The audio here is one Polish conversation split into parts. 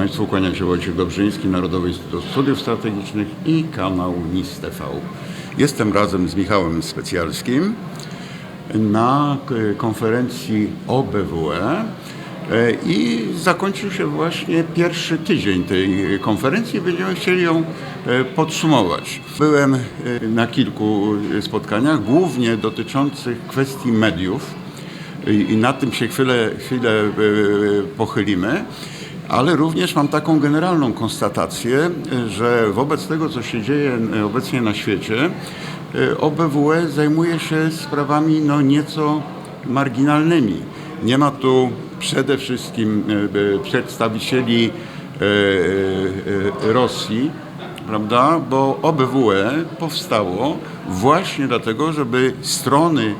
Państwu, kłaniam się Wojciech Dobrzyński, Narodowy Instytut Studiów Strategicznych i kanał NIS TV. Jestem razem z Michałem Specjalskim na k- konferencji OBWE e, i zakończył się właśnie pierwszy tydzień tej konferencji. Będziemy chcieli ją e, podsumować. Byłem e, na kilku spotkaniach, głównie dotyczących kwestii mediów i, nad tym się chwilę, chwilę e, pochylimy. Ale również mam taką generalną konstatację, że wobec tego, co się dzieje e, obecnie na świecie, e, OBWE zajmuje się sprawami no, nieco marginalnymi. Nie ma tu przede wszystkim e, e, przedstawicieli e, e, Rosji, prawda? Bo OBWE powstało właśnie dlatego, żeby strony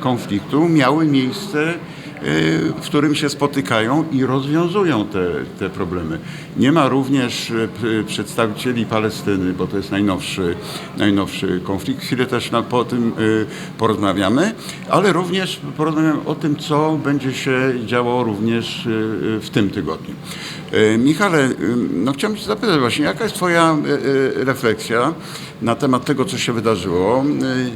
konfliktu miały miejsce, w którym się spotykają i rozwiązują te, te problemy. Nie ma również p- przedstawicieli Palestyny, bo to jest najnowszy, najnowszy konflikt. Chwilę też na, po tym y, porozmawiamy, ale również porozmawiamy o tym, co będzie się działo również y, w tym tygodniu. Y, Michale, y, no chciałem Cię zapytać właśnie, jaka jest Twoja y, refleksja na temat tego, co się wydarzyło?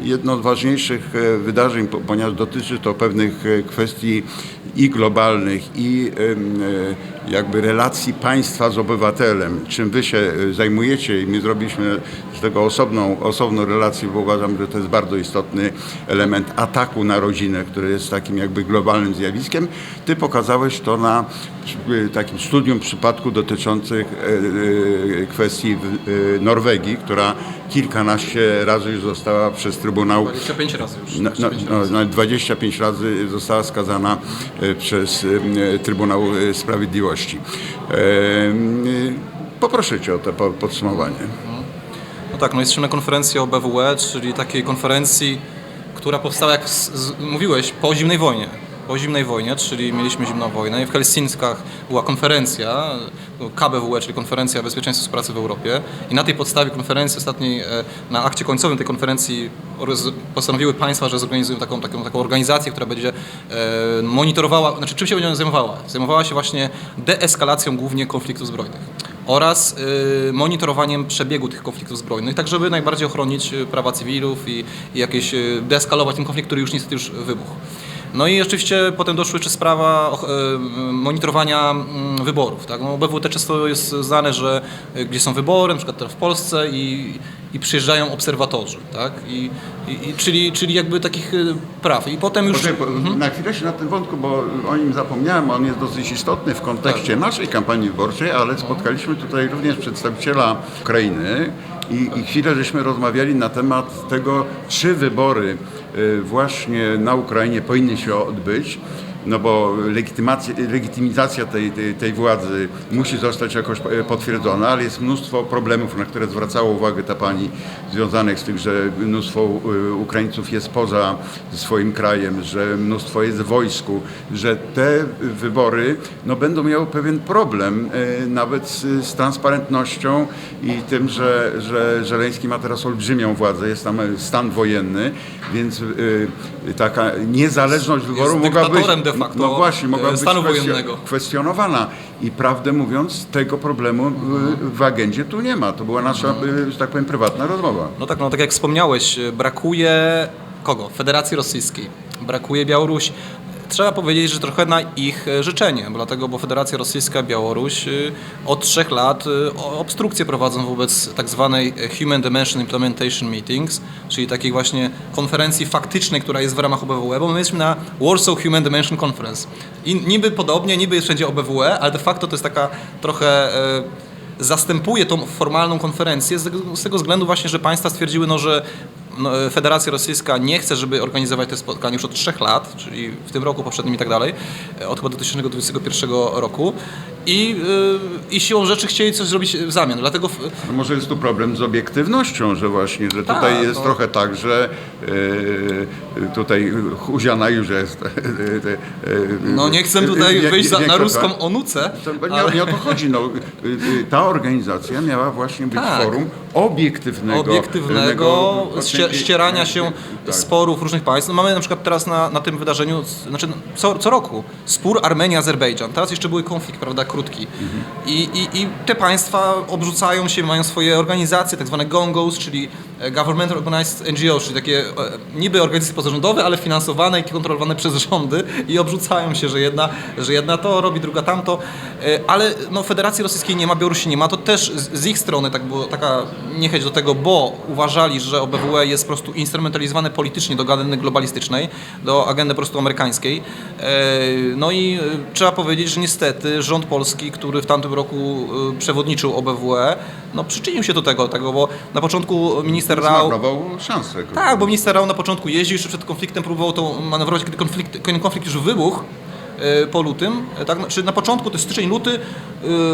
Jedno z ważniejszych wydarzeń, po- ponieważ dotyczy to pewnych kwestii i globalnych, i jakby relacji państwa z obywatelem, czym Wy się zajmujecie i my zrobiliśmy z tego osobną, osobną relację, bo uważam, że to jest bardzo istotny element ataku na rodzinę, który jest takim jakby globalnym zjawiskiem. Ty pokazałeś to na takim studium przypadku dotyczących e, e, kwestii w- e, Norwegii, która kilkanaście razy już została przez Trybunał 25 razy już. no, no, 25 no, razy. no, 25 razy została skazana przez Trybunał Sprawiedliwości. Poproszę Cię o to po- podsumowanie. No tak, no jesteśmy na konferencji OBWE, czyli takiej konferencji, która powstała, jak mówiłeś, po zimnej wojnie. Po zimnej wojnie, czyli mieliśmy zimną wojnę i w Helsinkach była konferencja, KBWE, czyli Konferencja Bezpieczeństwa Pracy w Europie i na tej podstawie konferencji ostatniej, e, na akcie końcowym tej konferencji postanowiły państwa, że zorganizują taką, taką, taką organizację, która będzie e, monitorowała, znaczy czym się będzie zajmowała? Zajmowała się właśnie deeskalacją głównie konfliktów zbrojnych oraz y, monitorowaniem przebiegu tych konfliktów zbrojnych, tak żeby najbardziej ochronić prawa cywilów i, i jakieś deeskalować ten konflikt, który już niestety już wybuchł. No i oczywiście potem doszła jeszcze sprawa y, monitorowania mm, wyborów. Tak? No, OBWT często jest znane, że y, gdzie są wybory, na przykład teraz w Polsce i, i przyjeżdżają obserwatorzy, tak? I, i, czyli, czyli jakby takich y, praw. I potem już... Po- Na chwilę się na tym wątku, bo o nim zapomniałem, on jest dosyć istotny w kontekście Tak. naszej kampanii wyborczej, ale spotkaliśmy tutaj również przedstawiciela Ukrainy i, i chwilę żeśmy rozmawiali na temat tego, czy wybory właśnie na Ukrainie powinny się odbyć. No bo legitymizacja tej, tej, tej władzy musi zostać jakoś e, potwierdzona, ale jest mnóstwo problemów, na które zwracała uwagę ta pani, związanych z tym, że mnóstwo e, Ukraińców jest poza swoim krajem, że mnóstwo jest w wojsku, że te wybory no, będą miały pewien problem e, nawet z, z transparentnością i tym, że, że Żeleński ma teraz olbrzymią władzę, jest tam stan wojenny, więc taka niezależność wyboru mogła być... facto, no właśnie, mogła być stanu kwestio- wojennego. kwestionowana i prawdę mówiąc tego problemu y, w agendzie tu nie ma. To była nasza, y, że tak powiem, prywatna rozmowa. No tak, no tak jak wspomniałeś, y, brakuje kogo? Federacji Rosyjskiej, brakuje Białorusi. Trzeba powiedzieć, że trochę na ich e, życzenie, dlatego, bo Federacja Rosyjska, Białoruś y, od trzech lat o- obstrukcje prowadzą wobec tak zwanej e, Human Dimension Implementation Meetings, czyli takiej właśnie konferencji faktycznej, która jest w ramach OBWE, bo my jesteśmy na Warsaw Human Dimension Conference. I niby podobnie, niby jest wszędzie OBWE, ale de facto to jest taka trochę... e, zastępuje tą formalną konferencję z tego, względu właśnie, że państwa stwierdziły, no, że Federacja Rosyjska nie chce, żeby organizować te spotkania już od trzech lat, czyli w tym roku, poprzednim i tak dalej, e, od chyba 2021 roku i, y, i siłą rzeczy chcieli coś zrobić w zamian. Dlatego w, No może jest tu problem z obiektywnością, że właśnie, że tutaj Tak, jest no. trochę tak, że e, tutaj Huziana już jest. e, no nie chcę tutaj wyjść na ruską onucę, To, nie, ale nie o to chodzi. No, y, y, ta organizacja miała właśnie być Tak. forum obiektywnego. obiektywnego ścierania się tak. sporów różnych państw. No mamy na przykład teraz na, na tym wydarzeniu, znaczy co, co roku, spór Armenia-Azerbejdżan. Teraz jeszcze był konflikt, prawda, krótki. I, i, I te państwa obrzucają się, mają swoje organizacje, tak zwane GONGOS, czyli e, Government Organized NGOs, czyli takie e, niby organizacje pozarządowe, ale finansowane i kontrolowane przez rządy i obrzucają się, że jedna, że jedna to robi, druga tamto. E, Ale no, Federacji Rosyjskiej nie ma, Białorusi nie ma. To też z, ich strony tak było, taka niechęć do tego, bo uważali, że OBWE jest po prostu instrumentalizowane politycznie do agendy globalistycznej, do agendy po prostu amerykańskiej. No i trzeba powiedzieć, że niestety rząd polski, który w tamtym roku e, przewodniczył OBWE, no przyczynił się do tego, tego bo na początku minister Rao... Zmarnował szansę. Tak, bo minister Rao na początku jeździł jeszcze przed konfliktem, próbował to manewrować, kiedy konflikt, konflikt już wybuchł po lutym. e, Tak, czy na początku, to jest styczeń, luty,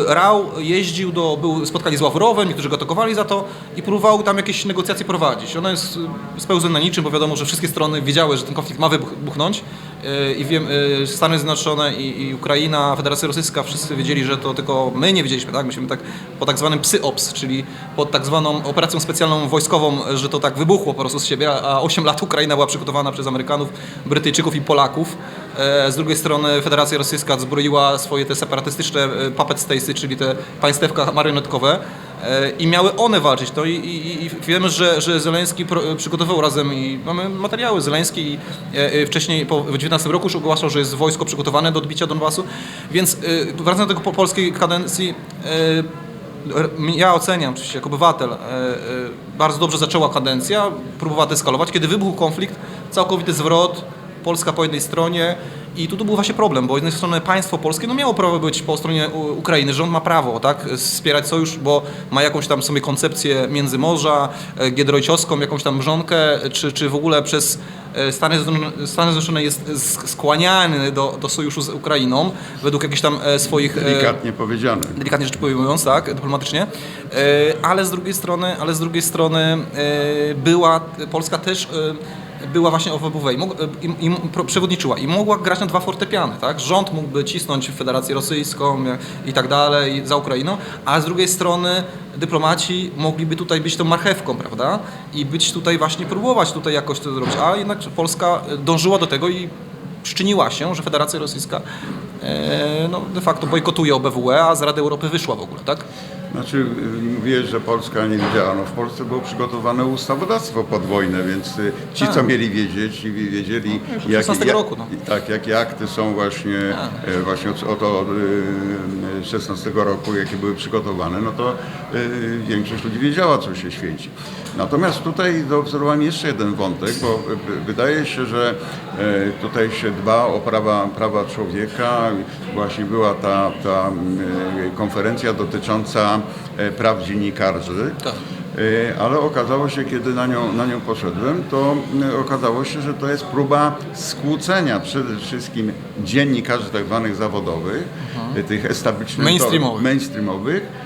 e, Rao jeździł do, był spotkali z Ławrowem, niektórzy go atakowali za to i próbował tam jakieś negocjacje prowadzić. Ona jest e, spełzła na niczym, bo wiadomo, że wszystkie strony wiedziały, że ten konflikt ma wybuchnąć e, i wiem, e, Stany Zjednoczone i, i Ukraina, Federacja Rosyjska, wszyscy wiedzieli, że to tylko my nie wiedzieliśmy, tak? Myśmy tak po tak zwanym psyops, czyli pod tak zwaną operacją specjalną wojskową, że to tak wybuchło po prostu z siebie, a 8 lat Ukraina była przygotowana przez Amerykanów, Brytyjczyków i Polaków. E, Z drugiej strony Federacja Rosyjska zbroiła swoje te separatystyczne e, puppet state'y, czyli te państewka marionetkowe e, i miały one walczyć. No i, i, i wiemy, że, że Zeleński przygotował razem i mamy materiały. Zeleński wcześniej po, w 19 roku już ogłaszał, że jest wojsko przygotowane do odbicia Donbasu. Więc wracając do tego po polskiej kadencji, ja oceniam, oczywiście jako obywatel, bardzo dobrze zaczęła kadencja, próbowała deeskalować. Kiedy wybuchł konflikt, całkowity zwrot, Polska po jednej stronie i tu, tu był właśnie problem, bo z jednej strony państwo polskie no miało prawo być po stronie Ukrainy, rząd ma prawo tak, wspierać sojusz, bo ma jakąś tam sobie koncepcję Międzymorza, e, Giedroyciowską, jakąś tam mrzonkę, czy, czy w ogóle przez e, Stany Zjednoczone, Stany Zjednoczone jest skłaniany do, do sojuszu z Ukrainą według jakichś tam e, swoich... Delikatnie powiedziane. delikatnie rzecz ujmując, tak, dyplomatycznie, ale z drugiej strony, ale z drugiej strony była, Polska też była właśnie OWW i, i, przewodniczyła i mogła grać na dwa fortepiany, tak? Rząd mógłby cisnąć Federację Rosyjską e, i tak dalej za Ukrainą, a z drugiej strony dyplomaci mogliby tutaj być tą marchewką, prawda? I być tutaj właśnie, próbować tutaj jakoś to zrobić, a jednak Polska dążyła do tego i przyczyniła się, że Federacja Rosyjska e, no, de facto bojkotuje OBWE, a z Rady Europy wyszła w ogóle, tak? Znaczy, y, mówiłeś, że Polska nie wiedziała. No w Polsce było przygotowane ustawodawstwo pod wojnę, więc y, ci, co mieli wiedzieć, i wiedzieli, No, od 16 roku, no. tak, jakie akty są właśnie, e, właśnie od, od, od y, 16 roku, jakie były przygotowane, no to y, większość ludzi wiedziała, co się święci. Natomiast tutaj zaobserwowałem jeszcze jeden wątek, bo wydaje się, że e, tutaj się dba o prawa, prawa człowieka. Właśnie była ta, ta y, konferencja dotycząca e, praw dziennikarzy. Tak. E, Ale okazało się, kiedy na nią, na nią poszedłem, to e, okazało się, że to jest próba skłócenia przede wszystkim dziennikarzy tak zwanych zawodowych, e, tych establishmentowych, Mainstreamowych. mainstreamowych e,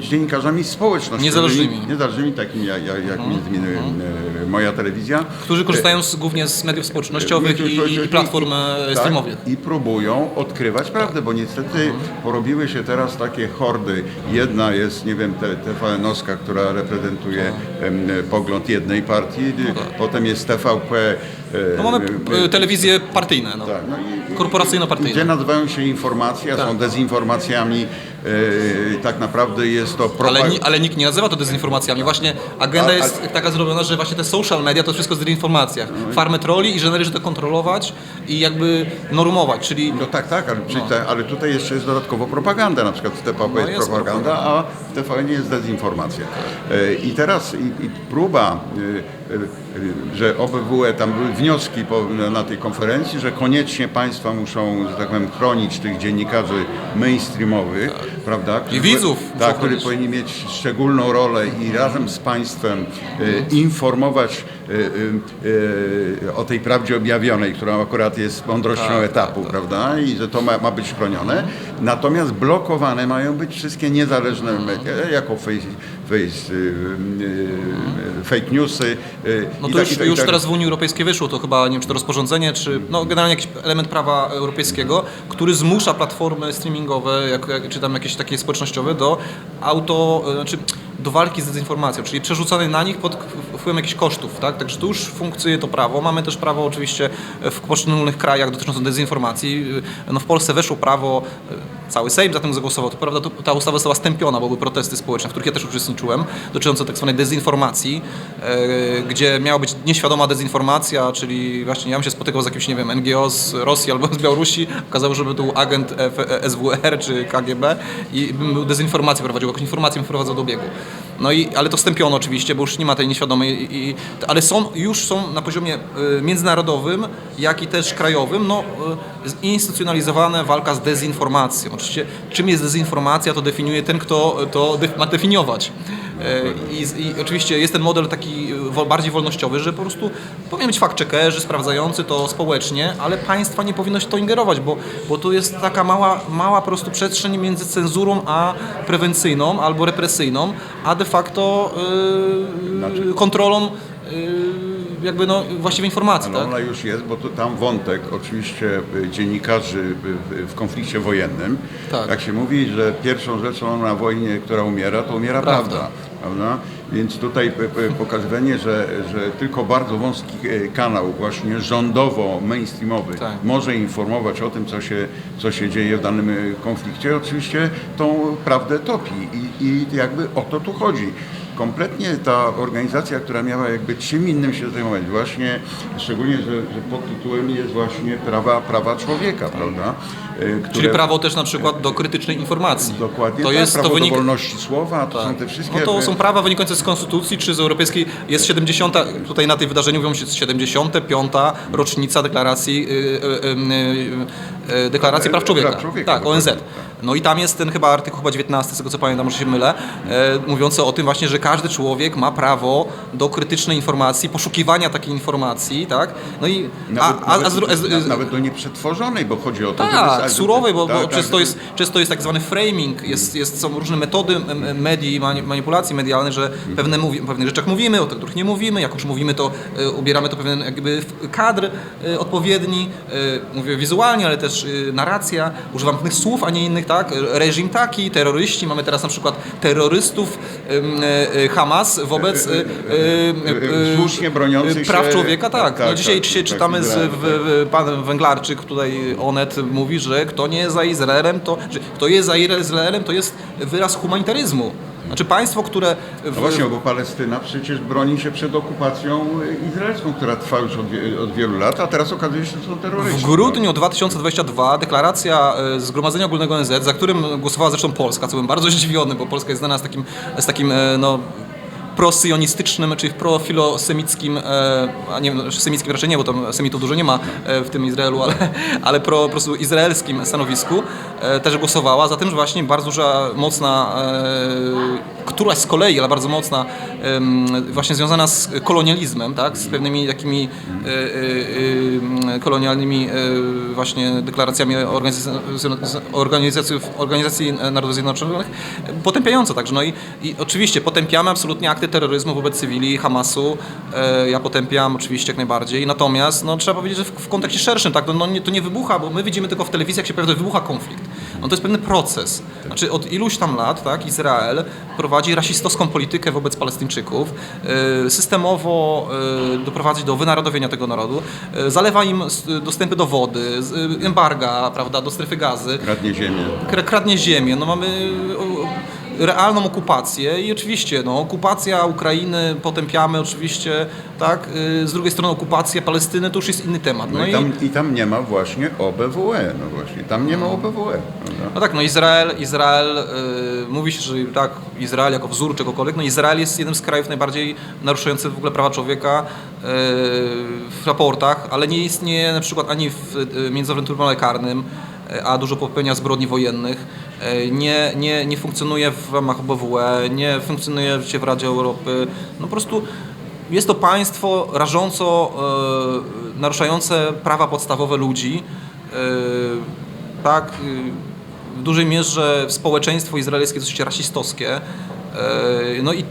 dziennikarzami społecznościowymi, Niezależnymi. niezależnymi takimi jak, jak, między innymi e, moja telewizja. Którzy korzystają z, głównie z mediów społecznościowych i, i, i platform Tak, streamowych. I próbują odkrywać prawdę, bo niestety porobiły się teraz takie hordy. Jedna jest, nie wiem, TVN-owska, która reprezentuje em, pogląd jednej partii, potem jest TVP. e, No mamy e, telewizje partyjne, no. tak, no i- Gdzie korporacyjno-partyjne. nazywają się informacje, a są Tak. dezinformacjami. E, tak naprawdę jest to Ale, propaganda. ni, ale nikt nie nazywa to dezinformacjami. Właśnie agenda A- a- jest taka zrobiona, że właśnie te social media to wszystko jest dezinformacja. Farmy troli i że należy to kontrolować i jakby normować, czyli No tak, tak, ale, te, ale tutaj jeszcze jest dodatkowo propaganda, na przykład w TVP No jest, jest propaganda, a w TVN jest dezinformacja. E, I teraz i, i próba, e, że OBWE, tam były wnioski na tej konferencji, że koniecznie państwa muszą, że tak powiem, chronić tych dziennikarzy mainstreamowych, prawda? Którzy- widzów Tak, który powinni mieć szczególną rolę i razem z państwem e, informować e, e, o tej prawdzie objawionej, która akurat jest mądrością Tak, etapu, tak, tak. prawda? I że to ma, ma być chronione. Natomiast blokowane mają być wszystkie niezależne media, jako face, face, e, e, fake newsy. No to tak- już, tak- już tak- teraz w Unii Europejskiej wyszło, to chyba nie wiem, czy to rozporządzenie, czy no generalnie jakiś element prawa europejskiego, który zmusza platformy streamingowe, jak, czy tam jakieś takie społecznościowe do auto, znaczy do walki z dezinformacją, czyli przerzucanej na nich pod wpływem jakichś kosztów, tak? Także tu już funkcjonuje to prawo. Mamy też prawo oczywiście w poszczególnych krajach dotyczące dezinformacji. No w Polsce weszło prawo, e, cały Sejm za tym zagłosował. To prawda, to, ta ustawa została stępiona, bo były protesty społeczne, w których ja też uczestniczyłem, dotyczące tak zwanej dezinformacji, e, gdzie miała być nieświadoma dezinformacja, czyli właśnie ja bym się spotykał z jakimś, nie wiem, NGO z Rosji albo z Białorusi, okazało, że był agent SWR czy KGB i bym był dezinformację prowadził, jakąś informację bym wprowadzał do obiegu. No i, ale to stępiono oczywiście, bo już nie ma tej nieświadomej, i, ale są, już są na poziomie y, międzynarodowym, jak i też krajowym, no, y, zinstytucjonalizowana walka z dezinformacją. Oczywiście czym jest dezinformacja, to definiuje ten, kto to ma definiować. Y, I, I oczywiście jest ten model taki bardziej wolnościowy, że po prostu powinien być fact-checkerzy sprawdzający to społecznie, ale państwa nie powinno się to ingerować, bo, bo tu jest taka mała, mała po prostu przestrzeń między cenzurą a prewencyjną albo represyjną, a de facto y, Znaczy- kontrolą y, jakby no, właściwej informacji. Ale Tak? ona już jest, bo to tam wątek oczywiście y, dziennikarzy y, w- w konflikcie wojennym. Tak. Jak się mówi, że pierwszą rzeczą na wojnie, która umiera, to umiera Prawda. prawda. prawda? Więc tutaj p- p- pokazywanie, że, że tylko bardzo wąski e, kanał, właśnie rządowo-mainstreamowy, Tak. może informować o tym, co się, co się dzieje w danym e, konflikcie, oczywiście tą prawdę topi. I, i jakby o to tu chodzi. Kompletnie ta organizacja, która miała jakby czym innym się zajmować, właśnie szczególnie, że, że pod tytułem jest właśnie prawa, prawa człowieka, prawda? Czyli które- prawo też na przykład do krytycznej informacji. Dokładnie To tak, jest, prawo to wynika, do wolności słowa, to Tak. są te wszystkie... No to są prawa wynikające z konstytucji czy z europejskiej. Jest 70, tutaj na tej wydarzeniu mówią się 75. rocznica deklaracji, y, y, y, y, y, deklaracji praw człowieka. Praw człowieka, tak, ONZ. dokładnie, No i tam jest ten chyba artykuł chyba 19, z tego co pamiętam, może się mylę, e, mówiący o tym właśnie, że każdy człowiek ma prawo do krytycznej informacji, poszukiwania takiej informacji, tak? No i Nawet, a, a, a, nawet, z dru- a, z- na- nawet do nieprzetworzonej, bo chodzi o to, tak, żeby... surowej, bo, tak, bo tak, często, jest, często jest tak zwany framing, jest, jest, są różne metody medii manipulacji medialnych, że pewne mówi, o pewnych rzeczach mówimy, o tych, których nie mówimy, jak już mówimy, to e, ubieramy to pewien jakby kadr e, odpowiedni, e, mówię wizualnie, ale też e, narracja, używam pewnych słów, a nie innych, tak, reżim taki, terroryści, mamy teraz na przykład terrorystów e, e, Hamas wobec e, Słusznie broniących praw się- człowieka, tak. tak, no tak, dzisiaj, tak, dzisiaj tak, czytamy z, w, pan Węglarczyk, tutaj Onet mówi, że kto nie jest za Izraelem, to, kto jest za Izraelem, to jest wyraz humanitaryzmu. Znaczy państwo, które... W, No właśnie, bo Palestyna przecież broni się przed okupacją izraelską, która trwa już od, wie- od wielu lat, a teraz okazuje się, że są terroryści. w grudniu 2022 deklaracja e, Zgromadzenia Ogólnego ONZ, za którym głosowała zresztą Polska, co byłem bardzo zdziwiony, bo Polska jest znana z takim, z takim e, no, prosyjonistycznym, czyli profilosemickim, e, a nie semickim raczej nie, bo tam semitów dużo nie ma e, w tym Izraelu, ale, ale pro, po prostu izraelskim stanowisku e, też głosowała za tym, że właśnie bardzo duża, mocna, któraś z kolei, ale bardzo mocna, właśnie związana z kolonializmem, tak, z pewnymi takimi kolonialnymi właśnie deklaracjami organizacji, organizacji, Narodów Zjednoczonych, potępiająco także. No i, i oczywiście potępiamy absolutnie akty terroryzmu wobec cywili, Hamasu. E, ja potępiam oczywiście jak najbardziej. Natomiast no, trzeba powiedzieć, że w, w kontekście szerszym, tak, no, no, nie, to nie wybucha, bo my widzimy tylko w telewizji, jak się pojawia, wybucha konflikt. No, to jest pewien proces. Znaczy od iluś tam lat tak, Izrael prowadzi rasistowską politykę wobec Palestyńczyków, e, systemowo e, doprowadzi do wynarodowienia tego narodu, zalewa im dostępy do wody, embarga, prawda, do strefy gazy Kradnie ziemię. kra- kradnie ziemię. No mamy realną okupację i oczywiście no, okupacja Ukrainy potępiamy oczywiście, tak? Y, Z drugiej strony okupacja Palestyny to już jest inny temat. No, i, tam, i tam nie ma właśnie OBWE, no właśnie, tam nie ma OBWE. Prawda? No tak, no Izrael, Izrael, y, mówi się, że tak, Izrael jako wzór czegokolwiek, no Izrael jest jednym z krajów najbardziej naruszających w ogóle prawa człowieka y, w raportach, ale nie istnieje na przykład ani w Międzynarodowym Trybunale Karnym, a dużo popełnia zbrodni wojennych, nie, nie, nie funkcjonuje w ramach OBWE, nie funkcjonuje w Radzie Europy. No po prostu jest to państwo rażąco e, naruszające prawa podstawowe ludzi. E, tak, y, w dużej mierze społeczeństwo izraelskie jest dosyć rasistowskie. E, No i,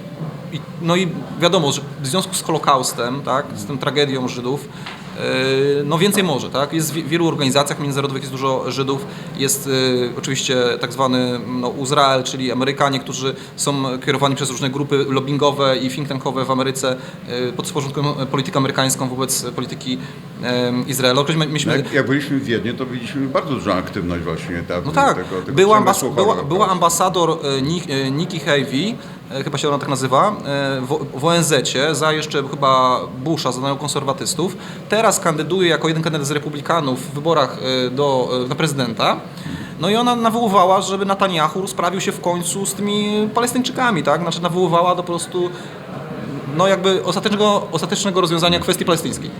no i wiadomo, że w związku z Holokaustem, tak, z tą tragedią Żydów, e, no więcej może, tak? Jest w wielu organizacjach międzynarodowych jest dużo Żydów, jest e, oczywiście tak zwany no, Izrael, czyli Amerykanie, którzy są kierowani przez różne grupy lobbyingowe i think tankowe w Ameryce e, pod sporządkują politykę amerykańską wobec polityki e, Izraela. Myśmy, Jak, jak byliśmy w Wiedniu, to widzieliśmy bardzo dużą aktywność właśnie tam, no tak, tego, tego była, ambas- była, była ambasador e, Ni- e, chyba się ona tak nazywa, e, w, w ONZ-cie za jeszcze chyba Busha, za neokonserwatystów. Teraz kandyduje jako jeden kandydat z republikanów w wyborach e, do, na prezydenta. No i ona nawoływała, żeby Netanyahu rozprawił się w końcu z tymi Palestyńczykami, tak? Znaczy nawoływała do po prostu no jakby ostatecznego, ostatecznego rozwiązania kwestii palestyńskiej.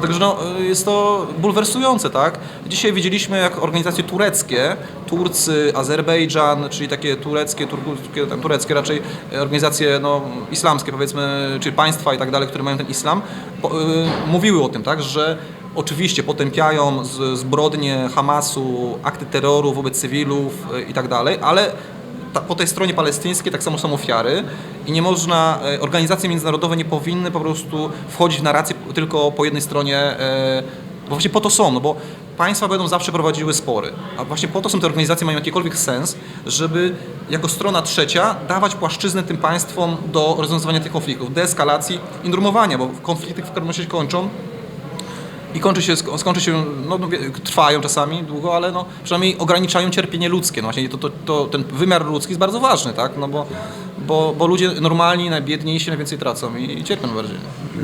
Dlatego, że no, jest to bulwersujące, tak? Dzisiaj widzieliśmy, jak organizacje tureckie, Turcy, Azerbejdżan, czyli takie tureckie, turkuskie, tam, tureckie raczej organizacje no, islamskie, powiedzmy, czy państwa i tak dalej, które mają ten islam, po, y, mówiły o tym, tak, że oczywiście potępiają zbrodnie Hamasu, akty terroru wobec cywilów y, i tak dalej, ale po tej stronie palestyńskiej tak samo są ofiary i nie można, e, organizacje międzynarodowe nie powinny po prostu wchodzić w narrację tylko po jednej stronie, e, bo właśnie po to są, no bo państwa będą zawsze prowadziły spory, a właśnie po to są te organizacje, mają jakikolwiek sens, żeby jako strona trzecia dawać płaszczyznę tym państwom do rozwiązywania tych konfliktów, deeskalacji i normowania, bo konflikty w razie się kończą i kończy się, sko- skończy się, no, no, trwają czasami długo, ale no, przynajmniej ograniczają cierpienie ludzkie. No właśnie to, to, to, ten wymiar ludzki jest bardzo ważny, tak? No bo, bo, bo ludzie normalni, najbiedniejsi najwięcej tracą i, i cierpią bardziej.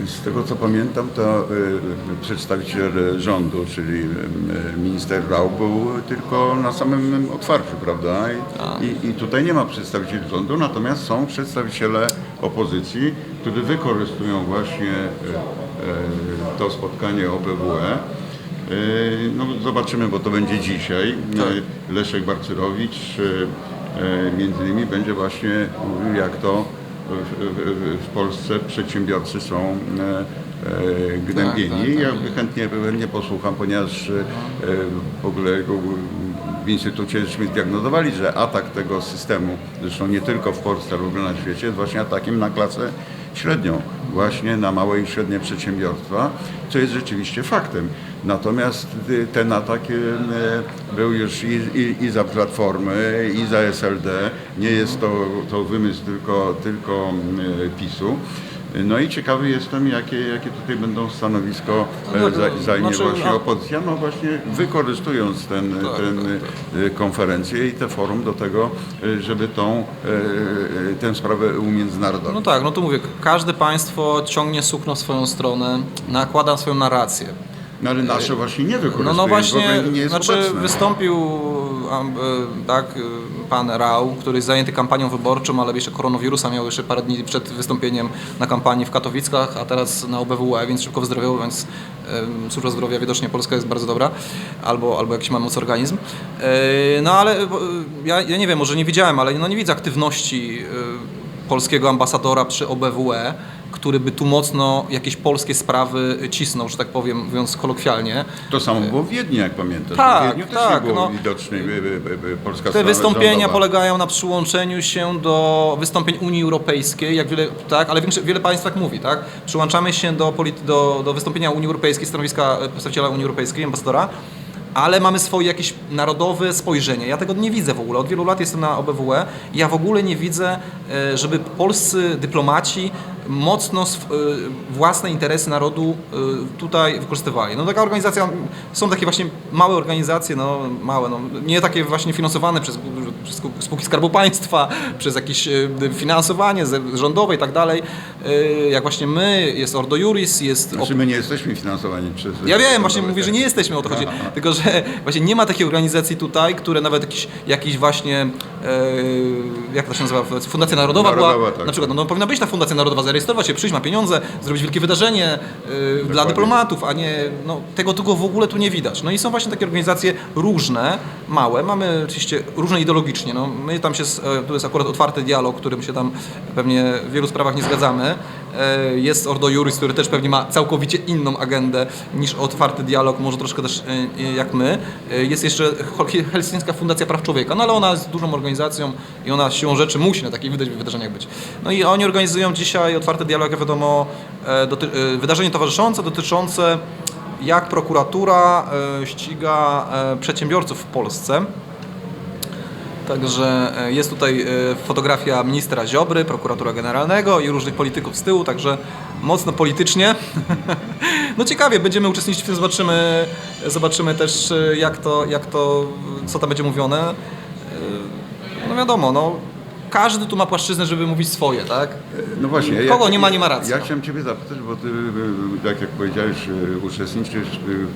Z tego co pamiętam, to y, przedstawiciel rządu, czyli y, minister Rau był tylko na samym otwarciu, prawda? I, i, I tutaj nie ma przedstawicieli rządu, natomiast są przedstawiciele opozycji, którzy wykorzystują właśnie y, y, to spotkanie OBWE. Y, No zobaczymy, bo to będzie dzisiaj. Y, Leszek Barcyrowicz y, y, między innymi będzie właśnie mówił, jak to w, Polsce przedsiębiorcy są e, e, gnębieni. Tak, tak, tak. Ja chętnie, chętnie posłucham, ponieważ e, w ogóle w Instytucie żeśmy zdiagnozowali, że atak tego systemu, zresztą nie tylko w Polsce, ale w ogóle na świecie, jest właśnie atakiem na klasę średnią, właśnie na małe i średnie przedsiębiorstwa, co jest rzeczywiście faktem. Natomiast y, ten atak y, y, był już i, i, i za Platformy, i za SLD. Nie jest to, to wymysł tylko, tylko PiSu. No i ciekawy jestem, jakie, jakie tutaj będą stanowisko No, e, za- zajmie znaczy, właśnie a- opozycja, no właśnie wykorzystując ten, Tak, ten y, konferencję i te forum do tego, y, żeby tą, tę sprawę umiędzynarodowić. No tak, no to mówię, każde państwo ciągnie sukno w swoją stronę, nakłada swoją narrację. No ale nasze właśnie nie wykorzystuje, No, no właśnie, nie jest znaczy obecne. wystąpił e, tak, e, pan Rau, który jest zajęty kampanią wyborczą, ale jeszcze koronawirusa miał jeszcze parę dni przed wystąpieniem na kampanii w Katowickach, a teraz na OBWE, więc szybko wyzdrowiał, więc służba zdrowia widocznie Polska jest bardzo dobra, albo, albo jakiś ma moc organizm. E, no ale ja, ja nie wiem, może nie widziałem, ale no nie widzę aktywności polskiego ambasadora przy OBWE, który by tu mocno jakieś polskie sprawy cisnął, że tak powiem, mówiąc kolokwialnie. To samo było w Wiedniu, jak pamiętasz. Tak, w Wiedniu też tak, nie było no. widocznej y, polska Te wystąpienia rządowa. polegają na przyłączeniu się do wystąpień Unii Europejskiej, jak wiele, tak, ale większe, wiele państw tak mówi, tak? Przyłączamy się do, do, do wystąpienia Unii Europejskiej, stanowiska przedstawiciela Unii Europejskiej, ambasadora, ale mamy swoje jakieś narodowe spojrzenie. Ja tego nie widzę w ogóle. Od wielu lat jestem na OBWE ja w ogóle nie widzę, e, żeby polscy dyplomaci mocno e, własne interesy narodu e, tutaj wykorzystywali. No taka organizacja, są takie właśnie małe organizacje, no małe, no, nie takie właśnie finansowane przez, przez spółki Skarbu Państwa, przez jakieś e, finansowanie rządowe i tak dalej. Jak właśnie my, jest Ordo Juris, jest Znaczy my nie jesteśmy finansowani przez... ja wiem, właśnie mówię, że nie jesteśmy o to chodzi. Tylko, że właśnie nie ma takiej organizacji tutaj, które nawet jakiś, jakiś właśnie, e, jak to się nazywa, Fundacja Narodowa, Narodowa, była, tak. na przykład, no, no powinna być ta Fundacja Narodowa zarejestrować się, przyjść, ma pieniądze, zrobić wielkie wydarzenie y, dla dyplomatów, a nie, no tego tego w ogóle tu nie widać. No i są właśnie takie organizacje różne, małe, mamy oczywiście różne ideologicznie, no my tam się, e, tu jest akurat otwarty dialog, którym się tam pewnie w wielu sprawach nie zgadzamy. E, Jest Ordo Juris, który też pewnie ma całkowicie inną agendę niż otwarty dialog, może troszkę też e, e, jak my. Jest jeszcze Hel- Helsińska Fundacja Praw Człowieka, no ale ona jest dużą organizacją i ona siłą rzeczy musi na takich wydarzeniach być. No i oni organizują dzisiaj otwarty dialog, jak wiadomo, wydarzenie towarzyszące dotyczące jak prokuratura ściga przedsiębiorców w Polsce. Także e, jest tutaj e, fotografia ministra Ziobry, prokuratora generalnego i różnych polityków z tyłu, także mocno politycznie. No ciekawie, będziemy uczestniczyć w tym, zobaczymy, zobaczymy też e, jak to, jak to, co tam będzie mówione. No wiadomo, no każdy tu ma płaszczyznę, żeby mówić swoje, tak? No właśnie. Kogo nie ma, nie ma racji. Ja chciałem Ciebie zapytać, bo Ty, tak jak powiedziałeś, uczestniczysz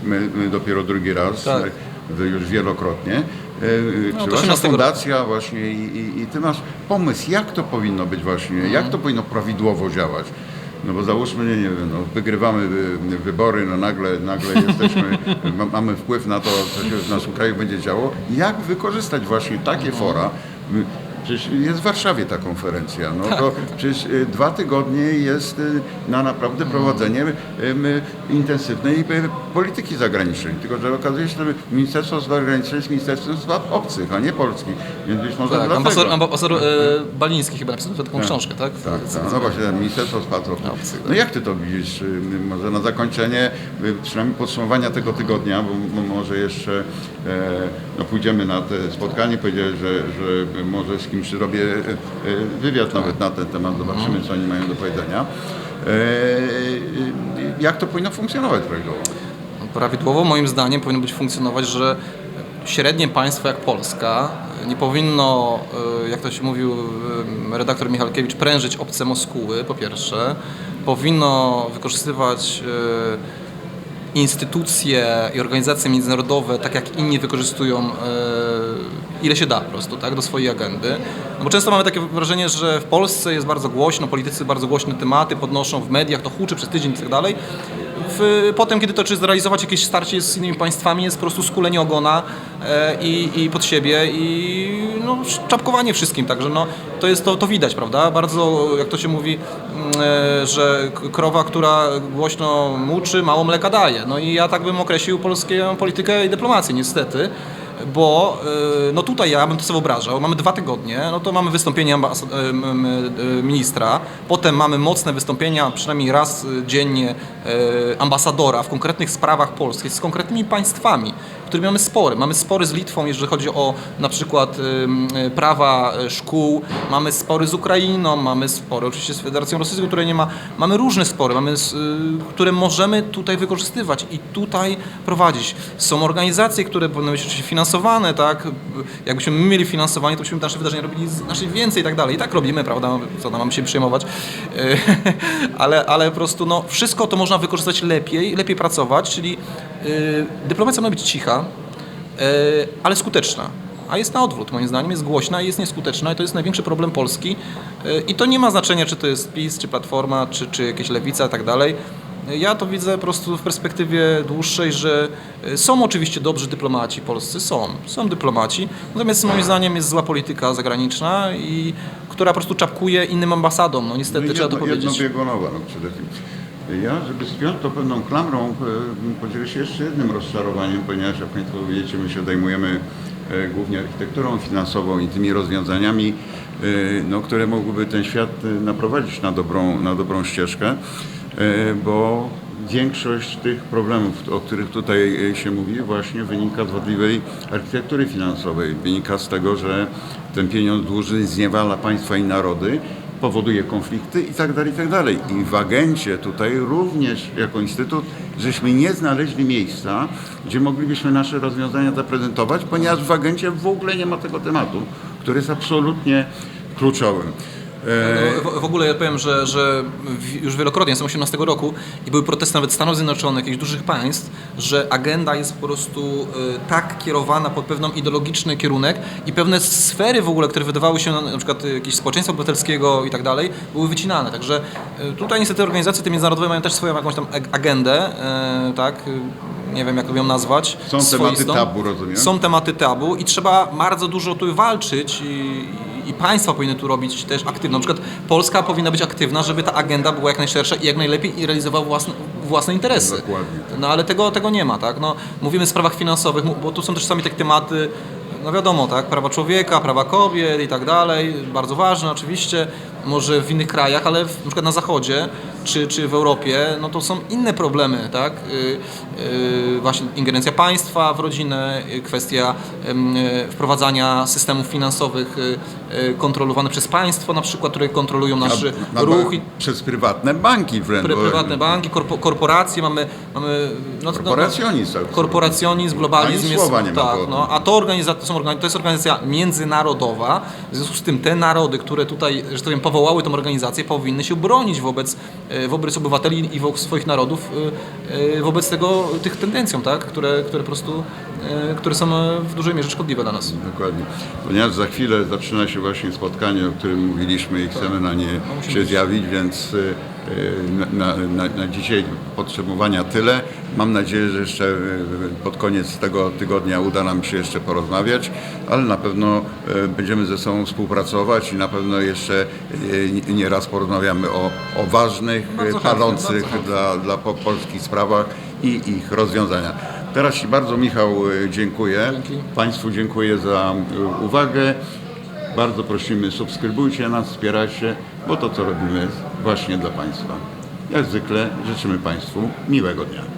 my, my dopiero drugi raz, Tak. Już wielokrotnie. Y, No, Czy Wasza 13 roku. fundacja właśnie i, i, i Ty masz pomysł, jak to powinno być właśnie, Mhm. jak to powinno prawidłowo działać? No bo załóżmy, nie, nie wiem, no, wygrywamy wybory, no nagle, nagle jesteśmy, ma, mamy wpływ na to, co się w naszym kraju będzie działo. Jak wykorzystać właśnie takie Mhm. fora? Przecież jest w Warszawie ta konferencja. No Tak. to przecież y, dwa tygodnie jest y, na naprawdę prowadzenie y, y, intensywnej polityki zagranicznej. Tylko, że okazuje się, że Ministerstwo Spraw Zagranicznych jest Ministerstwem Spraw Obcych, a nie polskich. Więc być może Tak, ambasador e, Baliński chyba napisał taką książkę, tak? Tak, tak. No właśnie, Ministerstwo Spraw Obcych. No jak Ty to widzisz? Y, Może na zakończenie, y, przynajmniej podsumowania tego tygodnia, bo może jeszcze e, no, pójdziemy na te spotkanie, powiedziałeś, że, że może z kimś zrobię e, e, wywiad nawet na ten temat, zobaczymy, co oni mają do powiedzenia. E, y, Jak to powinno funkcjonować prawidłowo? Prawidłowo moim zdaniem powinno być funkcjonować, że średnie państwo jak Polska nie powinno, e, jak to się mówił e, redaktor Michalkiewicz, prężyć obce Moskuły, po pierwsze. Powinno wykorzystywać e, instytucje i organizacje międzynarodowe, tak jak inni wykorzystują, ile się da po prostu, tak, do swojej agendy. No bo często mamy takie wrażenie, że w Polsce jest bardzo głośno, politycy bardzo głośne tematy podnoszą w mediach, to huczy przez tydzień i tak dalej. Potem, kiedy to czy zrealizować jakieś starcie z innymi państwami, jest po prostu skulenie ogona e, i, i pod siebie i no, czapkowanie wszystkim, także no, to jest to, to widać, prawda? Bardzo, jak to się mówi, mm, e, że krowa, która głośno muczy, mało mleka daje. No i ja tak bym określił polską politykę i dyplomację, niestety. Bo y, no tutaj ja bym to sobie wyobrażał, mamy dwa tygodnie, no to mamy wystąpienie y, y, ministra, potem mamy mocne wystąpienia, przynajmniej raz dziennie ambasadora w konkretnych sprawach polskich z konkretnymi państwami, którymi mamy spory. Mamy spory z Litwą, jeżeli chodzi o na przykład y, prawa y, szkół, mamy spory z Ukrainą, mamy spory oczywiście z Federacją Rosyjską, której nie ma. Mamy różne spory, mamy, y, które możemy tutaj wykorzystywać i tutaj prowadzić. Są organizacje, które powinny być oczywiście finansowane, tak? Jakbyśmy my mieli finansowanie, to byśmy nasze wydarzenia robili znacznie więcej i tak dalej. I tak robimy, prawda? Co tam mamy się przejmować. Ale, ale po prostu no, wszystko to można wykorzystać lepiej, lepiej pracować, czyli dyplomacja ma być cicha, y, ale skuteczna. A jest na odwrót, moim zdaniem, jest głośna i jest nieskuteczna i to jest największy problem Polski. Y, I to nie ma znaczenia, czy to jest PiS, czy Platforma, czy, czy jakieś Lewica i tak dalej. Ja to widzę po prostu w perspektywie dłuższej, że y, są oczywiście dobrzy dyplomaci polscy, są, są dyplomaci, natomiast moim zdaniem jest zła polityka zagraniczna i która po prostu czapkuje innym ambasadom, no niestety No i trzeba to jedno, powiedzieć. jednobiegunowa no przede wszystkim. Ja, żeby spiąć to pewną klamrą, e, podzielę się jeszcze jednym rozczarowaniem, ponieważ jak Państwo wiecie, my się zajmujemy e, głównie architekturą finansową i tymi rozwiązaniami, e, no, które mogłyby ten świat naprowadzić na dobrą, na dobrą ścieżkę, bo większość tych problemów, o których tutaj się mówi, właśnie wynika z wadliwej architektury finansowej. Wynika z tego, że ten pieniądz dłużny zniewala państwa i narody, powoduje konflikty i tak dalej, i tak. I w agencie tutaj również jako instytut żeśmy nie znaleźli miejsca, gdzie moglibyśmy nasze rozwiązania zaprezentować, ponieważ w agencie w ogóle nie ma tego tematu, który jest absolutnie kluczowym. No, W, w ogóle ja powiem, że, że już wielokrotnie, jestem 18 roku i były protesty nawet Stanów Zjednoczonych, jakichś dużych państw, że agenda jest po prostu y, tak kierowana pod pewną ideologiczny kierunek i pewne sfery w ogóle, które wydawały się na, przykład y, jakieś społeczeństwa obywatelskiego i tak dalej, były wycinane. Także y, tutaj niestety organizacje te międzynarodowe mają też swoją jakąś tam ag- agendę, tak, nie wiem jak ją nazwać. Są tematy swoistą. tabu, rozumiem? Są tematy tabu i trzeba bardzo dużo tu walczyć i, i państwa powinny tu robić też aktywne. Na przykład Polska powinna być aktywna, żeby ta agenda była jak najszersza i jak najlepiej i realizowała własne, własne interesy. Dokładnie. No ale tego, tego nie ma, tak? No, mówimy w sprawach finansowych, bo tu są też czasami takie tematy, no wiadomo, tak, prawa człowieka, prawa kobiet i tak dalej, bardzo ważne oczywiście, może w innych krajach, ale w, na przykład na zachodzie czy, czy w Europie, no to są inne problemy, tak? Y, y, właśnie ingerencja państwa w rodzinę, y, kwestia wprowadzania systemów finansowych kontrolowanych przez państwo na przykład, które kontrolują nasz Na- na- ruch i Przez prywatne banki wręcz. Prywatne banki, korpo, korporacje, mamy, mamy no, to- Korporacjonizm. tak. korporacjonizm, globalizm Ani jest, nie tak, no, a to, organiza, to, są, organi- to jest organizacja międzynarodowa, w związku z tym te narody, które tutaj, że tak powiem, powołały tą organizację, powinny się bronić wobec, e, wobec obywateli i wobec swoich narodów, e, e, wobec tego, tych tendencjom, tak, które, które po prostu, które są w dużej mierze szkodliwe dla nas. Dokładnie. Ponieważ za chwilę zaczyna się właśnie spotkanie, o którym mówiliśmy i chcemy na nie się zjawić, więc na, na, na dzisiaj podsumowania tyle. Mam nadzieję, że jeszcze y, pod koniec tego tygodnia uda nam się jeszcze porozmawiać, ale na pewno y, będziemy ze sobą współpracować i na pewno jeszcze y, nie- nie raz porozmawiamy o, o ważnych, Bardzo palących chętnie. dla, dla po, polskich sprawach i ich rozwiązania. Teraz Ci bardzo Michał dziękuję. Dzięki. Państwu dziękuję za uwagę. Bardzo prosimy, subskrybujcie nas, wspierajcie, bo to co robimy jest właśnie dla Państwa. Jak zwykle życzymy Państwu miłego dnia.